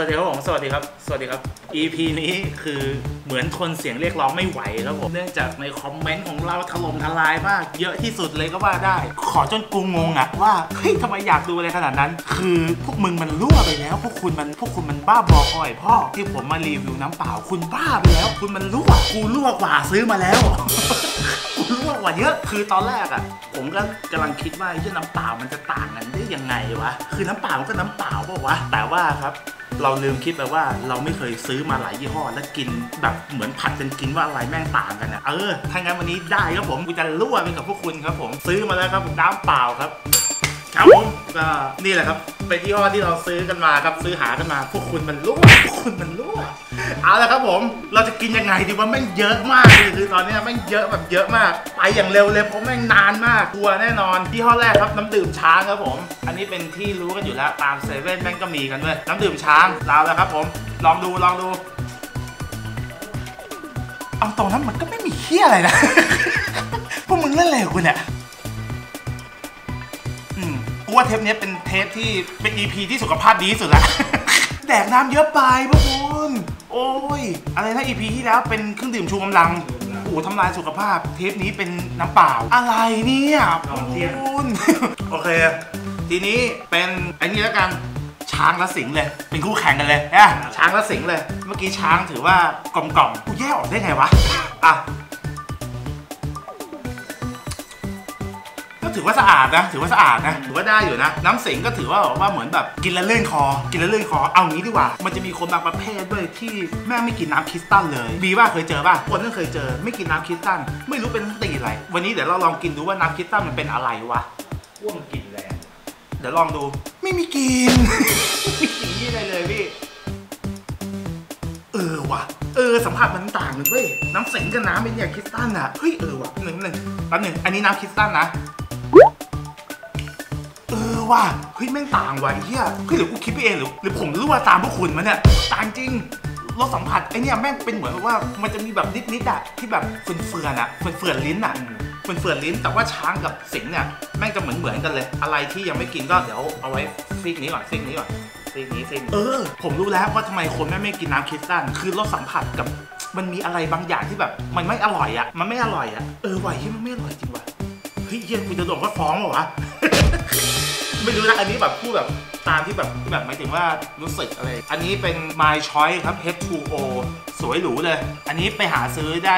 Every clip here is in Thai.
วัสดีครับผมสวัสดีครับ สวัสดีครับ EP นี้คือเหมือนทนเสียงเรียกร้องไม่ไหวครับผม เนื่องจากในคอมเมนต์ของเราถล่มทลายมาก เยอะที่สุดเลยก็ว่าได้ ขอจนกูงงอะว่า เฮ้ยทำไมอยากดูอะไรขนาดนั้น คือพวกมึงมันรั่วไปแล้ว พวกคุณมันพวกคุณมันบ้าบอคอยพ่อ ที่ผมมารีวิวน้ำเปล่า คุณบ้าไปแล้ว คุณมันรั่ว กูรั่วกว่าซื้อมาแล้วกูรั่วกว่าเยอะ คือตอนแรกอะผมก็กำลังคิดว่าไอ้น้ำเปล่ามันจะต่างกันได้ยังไงวะ คือน้ำเปล่ามันก็น้ำเปล่าเปล่าวะ แต่ว่าครับ เราลืมคิดไปว่าเราไม่เคยซื้อมาหลายยี่ห้อแล้วกินแบบเหมือนผัดกันกินว่าอะไรแม่งต่างกันนะเออถ้างั้นวันนี้ได้ครับผมกูจะรั่วไปกับพวกคุณครับผมซื้อมาแล้วครับน้ำเปล่าครับ ครับผมก็นี่แหละครับเป็นยี่ห้อที่เราซื้อกันมาครับซื้อหากันมา พวกคุณมันรั่วพวกคุณมันรั่วเอาละครับผม เราจะกินยังไงดีว่าแม่งเยอะมากเลยคือตอนนี้แม่งเยอะแบบเยอะมาก ไปอย่างเร็วเลยเพราะแม่งนานมากกลัวแน่นอนยี่ห้อแรกครับน้ำดื่มช้างครับผม อันนี้เป็นที่รู้กันอยู่แล้วตามเซเว่นแม่งก็มีกันด้วยน้ำดื่มช้างเราแล้วครับผม ลองดูลองดูเอาตรงนั้นมันก็ไม่มีเฮี้ยอะไรนะพวกมึงเล่นอะไรกูเนี่ย ว่าเทปเนี้ยเป็นเทปที่เป็น EP ที่สุขภาพดีที่สุดละ แดกน้ำเยอะไปพวกคุณโอ้ย อะไรนะ EP ที่แล้วเป็นเครื่องดื่มชูกำลังโอ้โหทำลายสุขภาพ เทปนี้เป็นน้ำเปล่า อะไรเนี่ยพวกคุณ โอเค ทีนี้เป็นไอ้นี่แล้วกันช้างและสิงห์เลย เป็นคู่แข่งกันเลยนะช้างและสิงห์เลย เมื่อกี้ช้างถือว่ากลมกล่อมกูแยกออกได้ไงวะ อะ ถือว่าสะอาดนะ ถือว่าสะอาดนะ ถือว่าได้อยู่นะ น้ำสิงก็ถือว่าว่าเหมือนแบบกินแล้วเลื่อนคอ กินแล้วเลื่อนคอ เอางี้ดีกว่า มันจะมีคนบางประเภทด้วยที่แม่งไม่กินน้ำคริสตัลเลย บีว่าเคยเจอป่ะ คนนึงเคยเจอ ไม่กินน้ำคริสตัล ไม่รู้เป็นตีอะไร วันนี้เดี๋ยวเราลองกินดูว่าน้ำคริสตัลมันเป็นอะไรวะพ่วงกลิ่นแรงเดี๋ยวลองดู ไม่มีกลินไม่มีกลินที่อะไรเลยพี่ เออว่ะเออสัมผัสมันต่างเลยเว้ยน้ำสิงกับน้ำเป็นเนี่ยคริสตัลอะเฮ้ยเออว่ะหนึ่งหนึ่งแป๊บหนึ่งอันนี้น้ำคริสตัลนะเออ ว่ะเฮ้ยแม่งต่างว่ะไอ้เหี้ยเฮ้ยหรือกูคิดไปเองหรือหรือผมรั่วตามพวกคุณมาเนี่ยต่างจริงรสสัมผัสไอเนี่ยแม่งเป็นเหมือนกับว่ามันจะมีแบบนิดๆอะที่แบบเฟื่อนๆอะเฟื่อนๆลิ้นอะเฟื่อนๆลิ้น แต่ว่าช้างกับสิงห์เนี่ยแม่งจะเหมือนเหมือนๆกันเลย อะไรที่ยังไม่กินก็เดี๋ยวเอาไว้ซีกนี้ก่อนซีกนี้ก่อนซีกนี้ซีกนี้เออ ผมรู้แล้วว่าทำไมคนแม่งไม่กินน้ำคริสตัลคือรสสัมผัสกับมันมีอะไรบางอย่างที่แบบมันไม่อร่อยอะมันไม่อร่อยอะเออว่ะเฮ้ยมันไม่อร่อยจริงว่ะเฮ้ยเฮียกูจะโดนเขาฟ้องเหรอวะ ไม่รู้นะอันนี้แบบพูดแบบตามที่แบบแบบหมายถึงว่ารู้สึกอะไร อันนี้เป็น My Choice ครับ H2O สวยหรูเลย อันนี้ไปหาซื้อได้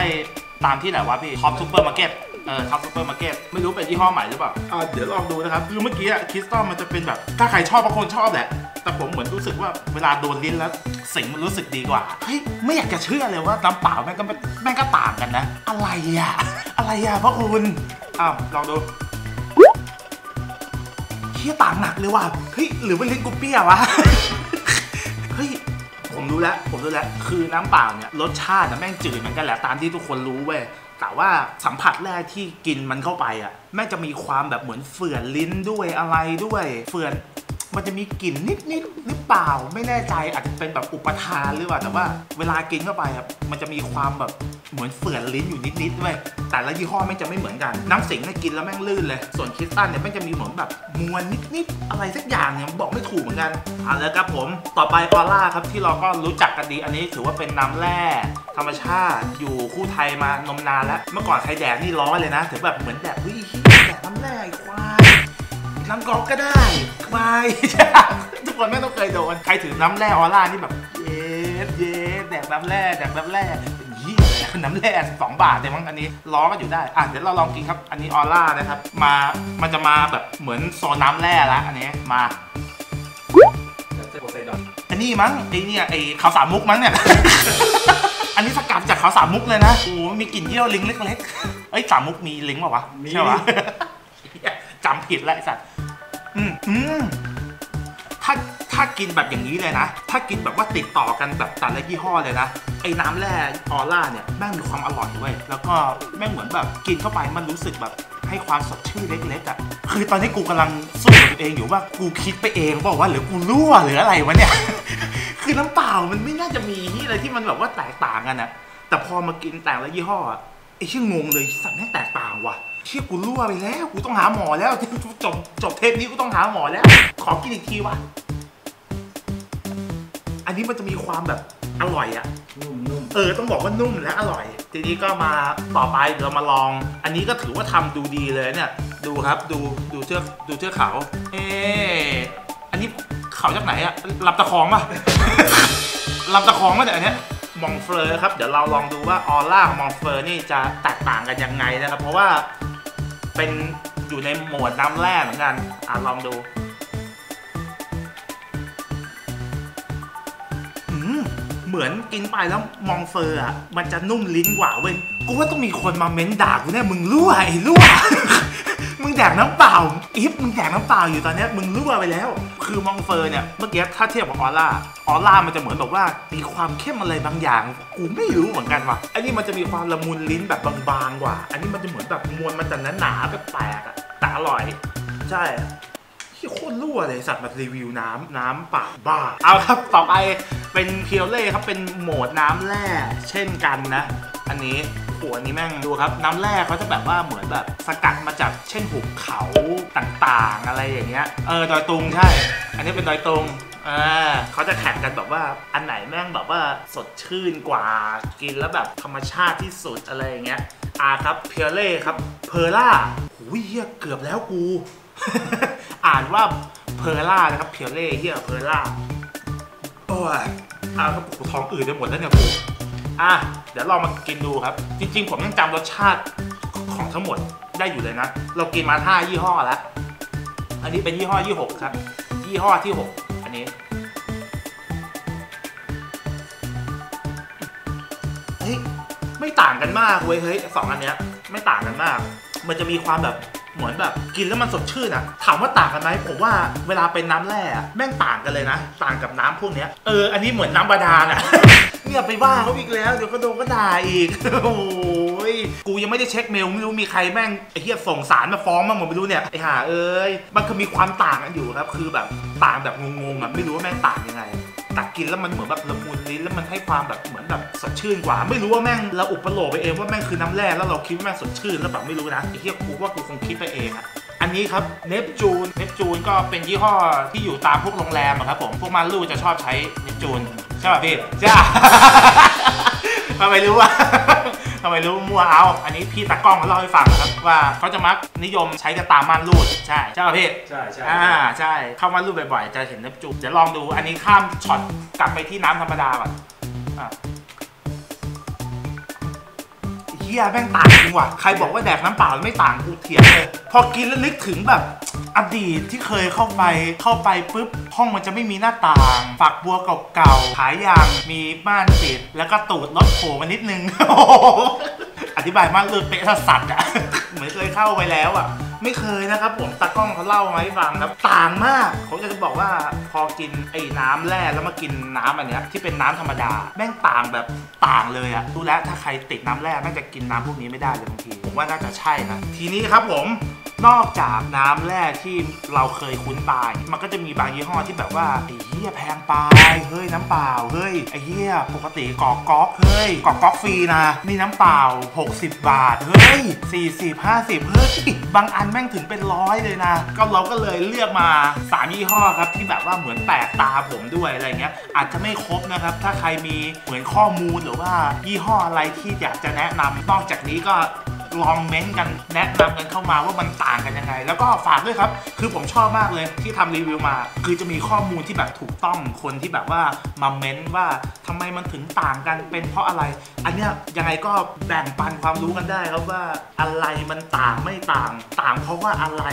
ตามที่ไหนวะพี่ท็อปซูเปอร์มาร์เก็ตเออท็อปซูเปอร์มาร์เก็ตไม่รู้เป็นยี่ห้อใหม่หรือเปล่าอ่าเดี๋ยวลองดูนะครับ คือเมื่อกี้อะคริสตัลมันจะเป็นแบบ ถ้าใครชอบบางคนชอบแหละ แต่ผมเหมือนรู้สึกว่าเวลาโดนลิ้นแล้วสิ่งมันรู้สึกดีกว่า เฮ้ย ไม่อยากจะเชื่อเลยว่าน้ำเปล่าแม่งก็ไม่แม่งก็ต่างกันนะ อะไรอะอะไรอะพ่อคุณอ้าวลองดู เฮียต่างหนักเลยว่ะเฮ้ยหรือว่าลิ้นกูเปี้ยววะเฮ้ยผมรู้แล้วผมรู้แล้วคือน้ำเปล่าเนี่ยรสชาตินะแม่งจืดเหมือนกันแหละตามที่ทุกคนรู้เว้ยแต่ว่าสัมผัสแรกที่กินมันเข้าไปอะแม่งจะมีความแบบเหมือนเฟื่อนลิ้นด้วยอะไรด้วยเฟื่อนมันจะมีกลิ่นนิดๆหรือเปล่าไม่แน่ใจอาจจะเป็นแบบอุปทานหรือเปล่าแต่ว่าเวลากินเข้าไปครับมันจะมีความแบบ เหมือนเฟื่อนลิ้นอยู่นิดๆด้วยแต่ละยี่ห้อแม่งจะไม่เหมือนกัน น้ำสิงห์เนี่ยกินแล้วแม่งลื่นเลย ส่วนคริสตัลเนี่ยแม่งจะมีเหมือนแบบมวลนิดๆอะไรสักอย่างเนี่ยบอกไม่ถูกเหมือนกันเอาละครับผมต่อไปออร่าครับที่เราก็รู้จักกันดีอันนี้ถือว่าเป็นน้ำแร่ธรรมชาติอยู่คู่ไทยมานมนานแล้ว เมื่อก่อนใครแดกนี่ร้อนเลยนะถือแบบเหมือนแดกเฮ้ยแดกน้ำแร่ไอ้ควายน้ำกรอกก็ได้ไม่ทุกคนไม่ต้องเคยโดนใครถือน้ำแร่ออร่านี่แบบเย็ดเย็ดแดกน้ำแร่แดกน้ำแร่ นยี่เลยนะน้ำแร่สองบาทเลยมั้งอันนี้ล้อกันอยู่ได้อะเดี๋ยวเราลองกินครับ อันนี้ออร่านะครับ มามันจะมาแบบเหมือนโซนน้ำแร่ละอันนี้มาแล้วเจอโพไซดอนอันนี้มั้งไอเนี่ยไอขาวสามมุกมั้งเนี่ย อันนี้สกัดจากขาวสามมุกเลยนะโอ้มีกลิ่นเยี่ยวลิงเล็กๆเอ้ยสามมุกมีลิงเปล่าวะใช่ปะจำผิดแล้วไอสัตว์อืมอืมถ้า ถ้ากินแบบอย่างนี้เลยนะ ถ้ากินแบบว่าติดต่อกันแบบแต่ละยี่ห้อเลยนะ ไอ้น้ำแร่ออร่าเนี่ยแม่งมีความอร่อยเว้ย แล้วก็แม่งเหมือนแบบกินเข้าไปมันรู้สึกแบบให้ความสดชื่นเล็กๆอะ คือตอนนี้กูกำลังสู้กับตัวเองอยู่ว่ากูคิดไปเองบอกว่าหรือกูรั่วหรืออะไรวะเนี่ย คือน้ำเปล่ามันไม่น่าจะมีอะไรที่มันแบบว่าแตกต่างกันนะแต่พอมากินแต่ละยี่ห้ออะไอ้ชื่องงเลยสัตว์แม่งแตกต่างว่ะเชี่ยกูรั่วไปแล้ว กูต้องหาหมอแล้วจบจบเทปนี้กูต้องหาหมอแล้ว ขอกินอีกทีวะ ออันนี้มันจะมีความแบบอร่อยอะนุ่มนุ่มเออต้องบอกว่านุ่มและอร่อย ทีนี้ก็มาต่อไปเดี๋ยวเรามาลอง อันนี้ก็ถือว่าทำดูดีเลยเนี่ยดูครับดูดูเชือกดูเชือกเขาเอออันนี้เขาจากไหนอะลำตะคองป่ะลำตะคองป่ะเนี่ยอันเนี้ยมองเฟลอครับเดี๋ยวเราลองดูว่าออร่าของมองเฟลอนี่จะแตกต่างกันยังไงนะครับ เพราะว่าเป็นอยู่ในโหมดน้ำแร่เหมือนกันอะลองดู เหมือนกินไปแล้วมองเฟอร์อะมันจะนุ่มลิ้นกว่าเว้ยกูว่าต้องมีคนมาเม้นด่ากูแน่มึงรั่วไอ้รั่วมึงแดกน้ำเปล่าอีฟมึงแดกน้ำเปล่าอยู่ตอนนี้มึงรั่วไปแล้ว คือมองเฟอร์เนี่ยเมื่อกี้ถ้าเทียบกับออร่าออร่ามันจะเหมือนแบบว่ามีความเข้มอะไรบางอย่างกูไม่รู้เหมือนกันว่ะอันนี้มันจะมีความละมุนลิ้นแบบบางๆกว่า อันนี้มันจะเหมือนแบบมวลมันจะหนาๆแปลกๆอะแต่อร่อย ใช่ ที่โคตรรั่วเลยสัตว์มารีวิวน้ำน้ำปล่าบ้า เอาครับต่อไปเป็นเพียวเล่ครับเป็นโหมดน้ำแร่เช่นกันนะ อันนี้โอ้อันนี้แม่งดูครับน้ำแร่เขาจะแบบว่าเหมือนแบบสกัดมาจากเช่นหุบเขาต่างๆ อะไรอย่างเงี้ยเออดอยตุงใช่ อันนี้เป็นดอยตุงอ่าเขาจะแข่งกันแบบว่าอันไหนแม่งแบบว่าสดชื่นกว่ากินแล้วแบบธรรมชาติที่สุดอะไรอย่างเงี้ยอ่าครับเพียเล่ครับเพอร่าหูยเกือบแล้วกู อ่านว่าเพอร่านะครับ เพียวเล่เฮียเพอร่าโอ้ยอ่าครับกูท้องอืดไปหมดแล้วเนี่ยกูอะเดี๋ยวเรามากินดูครับ จริง ๆ ผมยังจำรสชาติของทั้งหมดได้อยู่เลยนะ เรากินมาห้ายี่ห้อแล้ว อันนี้เป็นยี่ห้อยี่หกครับ ยี่ห้อที่หกอันนี้เฮ้ยไม่ต่างกันมากเว้ยเฮ้ยสองอันเนี้ย ไม่ต่างกันมาก มันจะมีความแบบ เหมือนแบบกินแล้วมันสดชื่นอะถามว่าต่างกันไหมผมว่าเวลาเป็นน้ำแร่อะแม่งต่างกันเลยนะ ต่างกับน้ำพวกเนี้ยเอออันนี้เหมือนน้ำบาดาลอะเนี่ยไปว่าเขาอีกแล้วเดี๋ยวก็โดนก็ด่าอีกโอ้ยกูยังไม่ได้เช็คเมลไม่รู้มีใครแม่งไอ้เหี้ยส่งสารมาฟ้องมั้งผมไม่รู้เนี่ยไอ้ห่าเอ้ยมันคือมีความต่างกันอยู่ครับ คือแบบต่างแบบงงๆอะไม่รู้ว่าแม่งต่างยังไง ตักกินแล้วมันเหมือนแบบละมุนลิ้นแล้วมันให้ความแบบเหมือนแบบสดชื่นกว่า ไม่รู้ว่าแม่งเราอุปโลกไปเองว่าแม่งคือน้ำแร่แล้วเราคิดว่าแม่งสดชื่นแล้วแบบไม่รู้นะไอ้เหี้ยกูว่ากูคงคิดไปเองอะอันนี้ครับเนปจูนเนปจูนก็เป็นยี่ห้อที่อยู่ตามพวกโรงแรมอะครับผมพวกมันลูจะชอบใช้เนปจูนใช่ป่ะพี่ใช่ทำไมรู้ว่า ทำไมรู้มัวเอา อันนี้พี่ตากล้องเขาเล่าให้ฟังนะครับว่าเขาจะมักนิยมใช้กันตามม่านรูดใช่ใช่ป่ะพี่ใช่ใช่อ่าใช่เข้ามารูปบ่อยๆ จะเห็นเนปจูนเดี๋ยวลองดูอันนี้ข้ามช็อตกลับไปที่น้ำธรรมดาก่อนอะ ฮียแม่งต่างจริงว่ะใครบอกว่าแดกน้ำเปล่าไม่ต่างกูเถียงเลยพอกินแล้วนึกถึงแบบอดีตที่เคยเข้าไปเข้าไปปุ๊บห้องมันจะไม่มีหน้าต่าง ฝักบัวเก่าๆขายยางมีม่านปิดแล้วก็ตูดรถโผล่มานิดนึง อธิบายมากเลยเป๊ะสัสๆอะเหมือนเคยเข้าไปแล้วอะ ไม่เคยนะครับผมตากล้องเขาเล่ามาให้ฟังครับต่างมากเขาจะบอกว่าพอกินไอ้น้ำแร่แล้วมากินน้ำอันเนี้ยที่เป็นน้ำธรรมดาแม่งต่างแบบต่างเลยอะดูแล้วถ้าใครติดน้ำแร่แม่งจะกินน้ำพวกนี้ไม่ได้เลยบางทีผมว่าน่าจะใช่นะทีนี้ครับผม นอกจากน้ำแร่ที่เราเคยคุ้นตาย มันก็จะมีบางยี่ห้อที่แบบว่าไอ้เหี้ยแพงไปเฮ้ยน้ำเปล่าเฮ้ยไอ้เหี้ยปกติกอกก๊อกเฮ้ยกอกก๊อกฟรีนะนี่น้ำเปล่า 60 บาทเฮ้ย40 50เฮ้ยบางอันแม่งถึงเป็นร้อยเลยนะ ก็เราก็เลยเลือกมาสามยี่ห้อครับที่แบบว่าเหมือนแปลกตาผมด้วยอะไรเงี้ยอาจจะไม่ครบนะครับ ถ้าใครมีเหมือนข้อมูลหรือว่ายี่ห้ออะไรที่อยากจะแนะนำนอกจากนี้ก็ ลองเม้นต์กันแนะนำกันเข้ามาว่ามันต่างกันยังไง แล้วก็ฝากด้วยครับ คือผมชอบมากเลยที่ทำรีวิวมา คือจะมีข้อมูลที่แบบถูกต้องคนที่แบบว่ามาเม้นต์ว่าทำไมมันถึงต่างกันเป็นเพราะอะไร อันเนี้ยยังไงก็แบ่งปันความรู้กันได้ครับว่าอะไรมันต่างไม่ต่างต่างเพราะว่าอะไร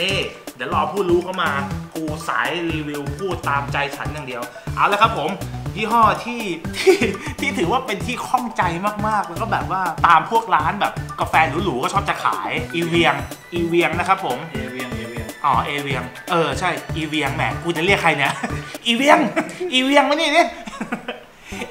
นี่เดี๋ยวรอผู้รู้เข้ามากูสายรีวิวพูดตามใจฉันอย่างเดียว เอาละครับผม ยี่ห้อที่ที่ที่ถือว่าเป็นที่ข้องใจมากๆ แล้วก็แบบว่าตามพวกร้านแบบกาแฟหรูๆก็ชอบจะขายอีเวียงอีเวียงนะครับผมเอเวียงเอเวียงอ๋อเอเวียงเออใช่อีเวียงแหมกูจะเรียกใครเนี่ยอีเวียงอีเวียงมานี่เนี่ย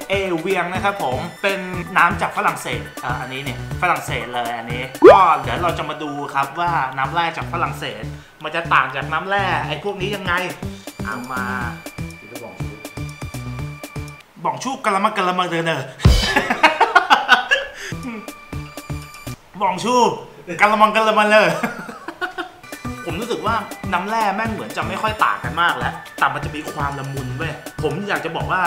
เอเวียงนะครับผมเป็นน้ำจากฝรั่งเศสอ่าอันนี้เนี่ยฝรั่งเศสเลยอันนี้ก็เดี๋ยวเราจะมาดูครับว่าน้ำแร่จากฝรั่งเศส มันจะต่างจากน้ำแร่ไอ้พวกนี้ยังไงเอามา บอกชูกะละมังกะละมังเดอเนอร์บอกชูกะละมังกะละมังเลอผมรู้รู้สึกว่าน้ำแร่แม่งเหมือนจะไม่ค่อยต่างกันมากแล้ว แต่มันจะมีความละมุนเว้ย ผมอยากจะบอกว่า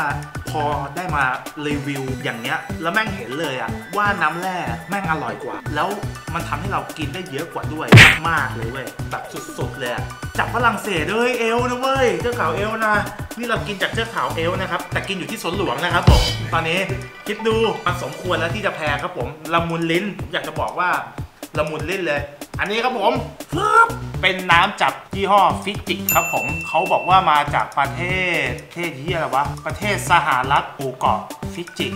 พอได้มารีวิวอย่างเนี้ย แล้วแม่งเห็นเลยอะว่าน้ำแร่แม่งอร่อยกว่า แล้ว มันทำให้เรากินได้เยอะกว่าด้วยมากเลยเว้ยแบบสุดๆเลยจากฝรั่งเศสด้วยเอลนะเว้ยเทือกเขาเอลนะนี่เรากินจากเทือกเขาเอลนะครับแต่กินอยู่ที่สวนหลวงนะครับผมตอนนี้คิดดูมันสมควรแล้วที่จะแพงครับผมละมุนลิ้นอยากจะบอกว่าละมุนลิ้นเลย อันนี้ครับผมเป็นน้ำจากยี่ห้อฟิจิครับผมเขาบอกว่ามาจากประเทศประเทศที่อะไรวะประเทศสหรัฐหมู่เกาะฟิจิ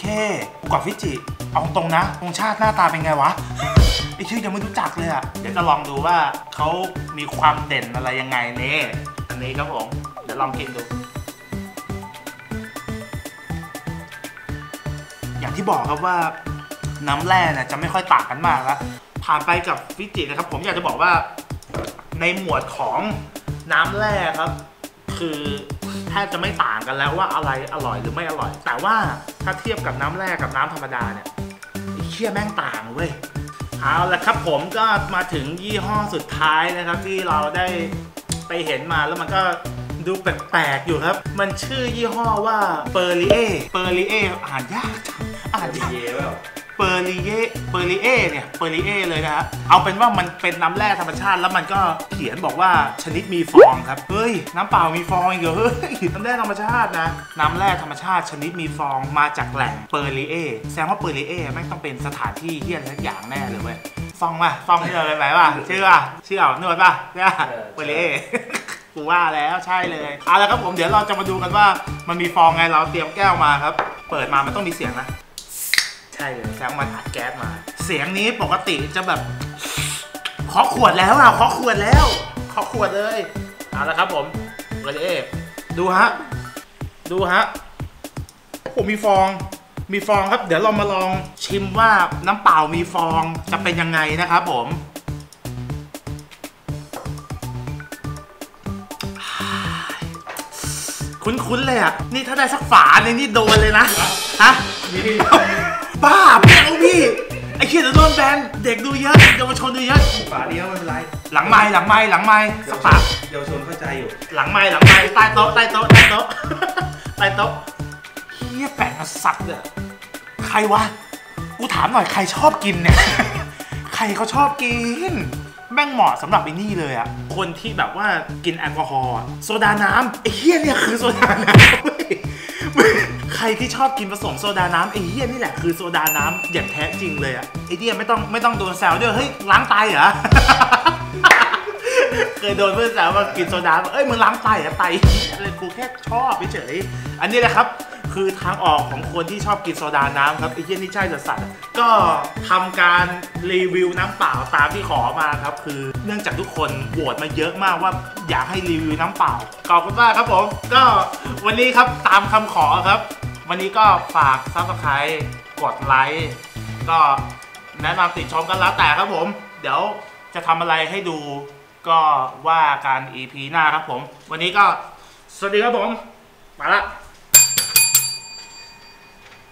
แค่หมู่เกาะฟิจิเอาตรงนะตรงชาติหน้าตาเป็นไงวะ ไอชื่อยังไม่รู้จักเลยอะ เดี๋ยวจะลองดูว่าเขามีความเด่นอะไรยังไงเนี่อันนี้ครับผม เดี๋ยวลองกินดู อย่างที่บอกครับว่าน้ำแร่เนี่ยจะไม่ค่อยต่างกันมากแล้วผ่านไปกับฟิจินะครับ ผมอยากจะบอกว่าในหมวดของน้ำแร่ครับ คือแทบจะไม่ต่างกันแล้วว่าอะไรอร่อยหรือไม่อร่อย แต่ว่าถ้าเทียบกับน้ำแร่กับน้ำธรรมดาเนี่ยเชี่ยแม่งต่างเว้ย เอาละครับผมก็มาถึงยี่ห้อสุดท้ายนะครับ ที่เราได้ไปเห็นมาแล้วมันก็ดูแปลกๆอยู่ครับ มันชื่อยี่ห้อว่าเปอร์ลีเอเปอร์ลีเออ่านยากอ่านยาก เย่เปล่าเปอร์ลิเอเปอร์ลิเอเนี่ยเปอร์ลิเอเลยนะฮะเอาเป็นว่ามันเป็นน้ำแร่ธรรมชาติ แล้วมันก็เขียนบอกว่าชนิดมีฟองครับ เฮ้ย น้ำเปล่ามีฟองอีกเหรอเฮ้ยน้ำแร่ธรรมชาตินะ น้ำแร่ธรรมชาติชนิดมีฟองมาจากแหล่งเปอร์ลิเอแสดงว่าเปอร์ลิเอแม่งต้องเป็นสถานที่เฮี้ยอะไรสักอย่างแน่เลยเว้ยฟองป่ะฟองที่เราไปไหมป่ะชื่อป่ะชื่อเอานวดป่ะเนี่ยเปอร์ลิเอกูว่าแล้วใช่เลยเอาละครับผมเดี๋ยวเราจะมาดูกันว่า มันมีฟองไงเราเตรียมแก้วมาครับ เปิดมามันต้องมีเสียงนะ ใช่เลยแซงมันอัดแก๊สมา เสียงนี้ปกติจะแบบเคาะขวดแล้วอะเคาะขวดแล้วเคาะขวดเลยเอาละครับผมเอเอดูฮะดูฮะผมมีฟอง มีฟองครับ เดี๋ยวเรามาลองชิมว่าน้ำเปล่ามีฟองจะเป็นยังไงนะครับผมคุ้นๆเลยอะ นี่ถ้าได้สักฝาเนี่ยนี่โดนเลยนะ ฮะ บ้าไม่เอาพี่ ไอ้เขียนโดนแบน เด็กดูเยอะเยาวชนดูเยอะ ฝาเดียวไม่เป็นไรหลังไม้หลังไม้หลังไม้สักฝาเยาวชนเข้าใจอยู่ หลังไม้หลังไม้ใต้โต๊ะใต้โต๊ะใต้โต๊ะใต้โต๊ะเฮียแปลกมาสัตว์เนี่ยใครวะ กูถามหน่อยใครชอบกินเนี่ย ใครเขาชอบกิน แม่งเหมาะสำหรับไอ้นี่เลยอะคนที่แบบว่ากินแอลกอฮอล์อะโซดาน้ำไอ้เฮียเนี่ยคือโซดาน้ำเว้ย ใครที่ชอบกินผสมโซดาน้ำไอ้เฮียนี่แหละคือโซดาน้ำอย่างแท้จริงเลยอะไอ้เนี่ยไม่ต้องไม่ต้องโดนแซวด้วยเฮ้ยล้างไตเหรอ เคยโดนเพื่อนแซวว่ากินโซดาเอ้ยมึงล้างไตอะไตอะไรกูแค่ชอบเฉยอันนี้แหละครับคือทางออกของคนที่ชอบกินโซดาน้ำครับไอ้เหี้ยนี่ใช่สัสสัสก็ทำการรีวิวน้ำเปล่าตามที่ขอมาครับคือเนื่องจากทุกคนโหวตมาเยอะมากว่าอยากให้รีวิวน้ำเปล่าขอบคุณมากครับผมก็วันนี้ครับตามคำขอครับ วันนี้ก็ฝากซับสไครต์กดไลค์ก็แนะนำติดชมกันแล้วแต่ครับผม เดี๋ยวจะทำอะไรให้ดูก็ว่าการ EP หน้าครับผม วันนี้ก็สวัสดีครับผม มาละ